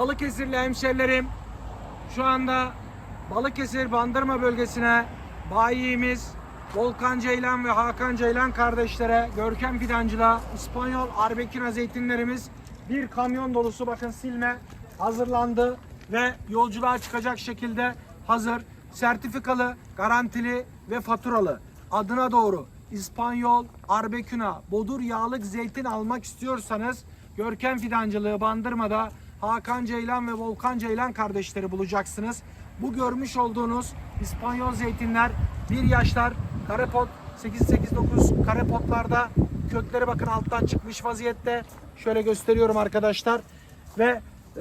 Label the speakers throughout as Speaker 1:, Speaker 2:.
Speaker 1: Balıkesirli hemşerilerim şu anda Balıkesir Bandırma bölgesine bayimiz Volkan Ceylan ve Hakan Ceylan kardeşlere Görkem Fidancı'la İspanyol Arbequina zeytinlerimiz bir kamyon dolusu bakın silme hazırlandı ve yolculuğa çıkacak şekilde hazır. Sertifikalı, garantili ve faturalı. Adına doğru İspanyol Arbequina Bodur yağlık zeytin almak istiyorsanız Görkem Fidancılığı Bandırma'da Hakan Ceylan ve Volkan Ceylan kardeşleri bulacaksınız. Bu görmüş olduğunuz İspanyol zeytinler bir yaşlar karepot 889 karepotlarda kökleri bakın alttan çıkmış vaziyette. Şöyle gösteriyorum arkadaşlar. Ve e,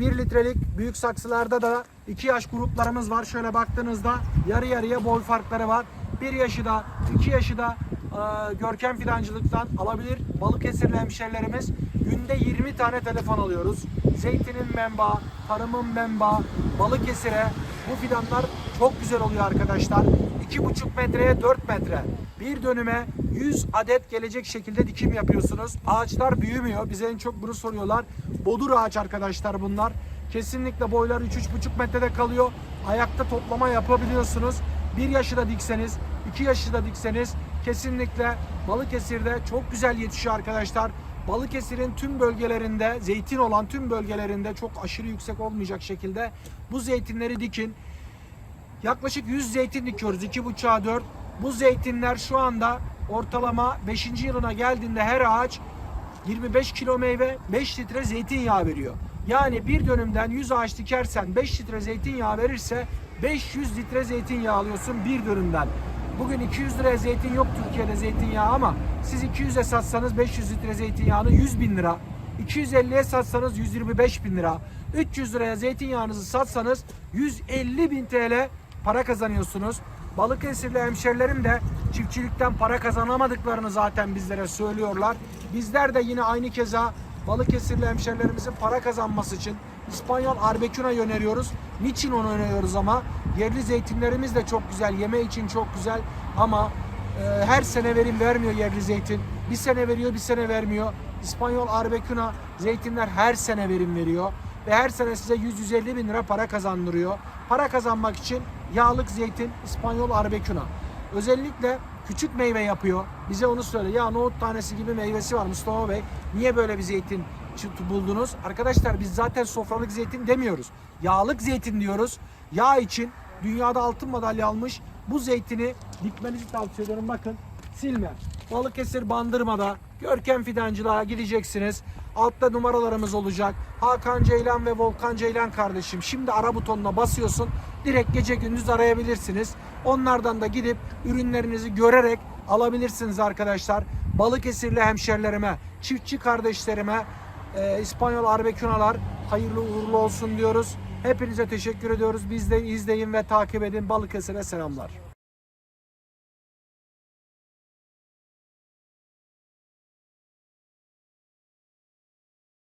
Speaker 1: 1 litrelik büyük saksılarda da 2 yaş gruplarımız var. Şöyle baktığınızda yarı yarıya boy farkları var. 1 yaşı da 2 yaşı da e, Görkem Fidancılık'tan alabilir. Balıkesirli hemşerilerimiz günde 20 tane telefon alıyoruz. Zeytinin menba, tarımın menba, Balıkesir'e bu fidanlar çok güzel oluyor arkadaşlar. 2,5 metreye 4 metre. Bir dönüme 100 adet gelecek şekilde dikim yapıyorsunuz. Ağaçlar büyümüyor. Bize en çok bunu soruyorlar. Bodur ağaç arkadaşlar bunlar. Kesinlikle boylar 3-3,5 metrede kalıyor. Ayakta toplama yapabiliyorsunuz. Bir yaşı da dikseniz, iki yaşı da dikseniz kesinlikle Balıkesir'de çok güzel yetişiyor arkadaşlar. Balıkesir'in tüm bölgelerinde, zeytin olan tüm bölgelerinde çok aşırı yüksek olmayacak şekilde bu zeytinleri dikin. Yaklaşık 100 zeytin dikiyoruz 2,5'a 4. Bu zeytinler şu anda ortalama 5. yılına geldiğinde her ağaç 25 kilo meyve 5 litre zeytinyağı veriyor. Yani bir dönümden 100 ağaç dikersen 5 litre zeytinyağı verirse 500 litre zeytinyağı alıyorsun bir dönümden. Bugün 200 liraya zeytin yok Türkiye'de zeytinyağı ama siz 200'e satsanız 500 litre zeytinyağını 100 bin lira. 250'ye satsanız 125 bin lira. 300 liraya zeytinyağınızı satsanız 150 bin TL para kazanıyorsunuz. Balıkesirli hemşerilerim de çiftçilikten para kazanamadıklarını zaten bizlere söylüyorlar. Bizler de yine aynı keza Balıkesirli hemşerilerimizin para kazanması için İspanyol Arbequina öneriyoruz. Niçin onu öneriyoruz ama? Yerli zeytinlerimiz de çok güzel, yeme için çok güzel ama e, her sene verim vermiyor yerli zeytin. Bir sene veriyor, bir sene vermiyor. İspanyol Arbequina zeytinler her sene verim veriyor ve her sene size 100-150 bin lira para kazandırıyor. Para kazanmak için yağlık zeytin İspanyol Arbequina. Özellikle küçük meyve yapıyor. Bize onu söyle. Ya nohut tanesi gibi meyvesi var Mustafa Bey. Niye böyle bir zeytin buldunuz? Arkadaşlar biz zaten sofralık zeytin demiyoruz. Yağlık zeytin diyoruz. Yağ için dünyada altın madalya almış bu zeytini dikmenizi tavsiye ediyorum. Bakın silme. Balıkesir Bandırma'da Görkem Fidancılığa gideceksiniz. Altta numaralarımız olacak. Hakan Ceylan ve Volkan Ceylan kardeşim. Şimdi ara butonuna basıyorsun. Direkt gece gündüz arayabilirsiniz. Onlardan da gidip ürünlerinizi görerek alabilirsiniz arkadaşlar. Balıkesirli hemşerilerime, çiftçi kardeşlerime, e, İspanyol Arbequinalar hayırlı uğurlu olsun diyoruz. Hepinize teşekkür ediyoruz. Biz de izleyin ve takip edin. Balıkesir'e selamlar.